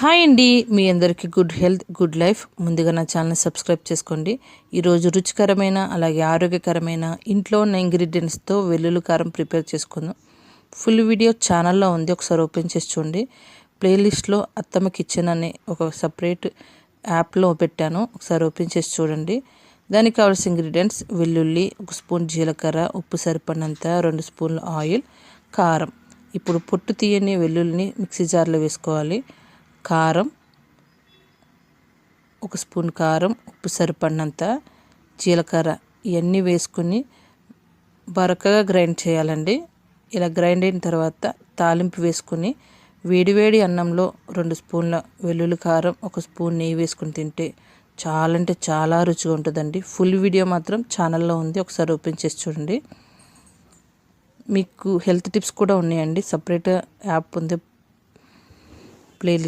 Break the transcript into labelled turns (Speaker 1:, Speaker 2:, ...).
Speaker 1: Hi అండి. మీ అందరికీ good health good life. ముందుగా నా ఛానల్ సబ్స్క్రైబ్ చేసుకోండి. ఈరోజు రుచికరమైన అలాగే ఆరోగ్యకరమైన ఇంట్లో ఉన్న ఇంగ్రీడియంట్స్తో వెల్లుల్లి కారం ప్రిపేర్ చేసుకుందాం. ఫుల్ వీడియో ఛానల్లో ఉంది. ఒకసారి ఓపెన్ చేసి చూడండి. ప్లేలిస్ట్లో అత్తమ్మ కిచెన్ అనే ఒక సపరేట్ యాప్లో పెట్టాను. ఒకసారి ఓపెన్ చేసి చూడండి. దానికి కావాల్సిన ఇంగ్రీడియంట్స్ వెల్లుల్లి ఒక స్పూన్ జీలకర్ర ఉప్పు సరిపడినంత రెండు స్పూన్లు ఆయిల్ కారం. ఇప్పుడు పొట్టు తీయని వెల్లుల్లిని మిక్సీ జార్లో వేసుకోవాలి. కారం ఒక స్పూన్ కారం ఉప్పు సరిపడినంత జీలకర్ర ఇవన్నీ వేసుకుని బరకగా గ్రైండ్ చేయాలండి. ఇలా గ్రైండ్ అయిన తర్వాత తాలింపు వేసుకుని వేడివేడి అన్నంలో రెండు స్పూన్ల వెల్లుల్లి కారం ఒక స్పూన్ నెయ్యి వేసుకుని తింటే చాలా అంటే చాలా రుచిగా ఉంటుందండి. ఫుల్ వీడియో మాత్రం ఛానల్లో ఉంది ఒకసారి ఓపెన్ చేసి చూడండి. మీకు హెల్త్ టిప్స్ కూడా ఉన్నాయండి. సపరేట్ యాప్ ఉంది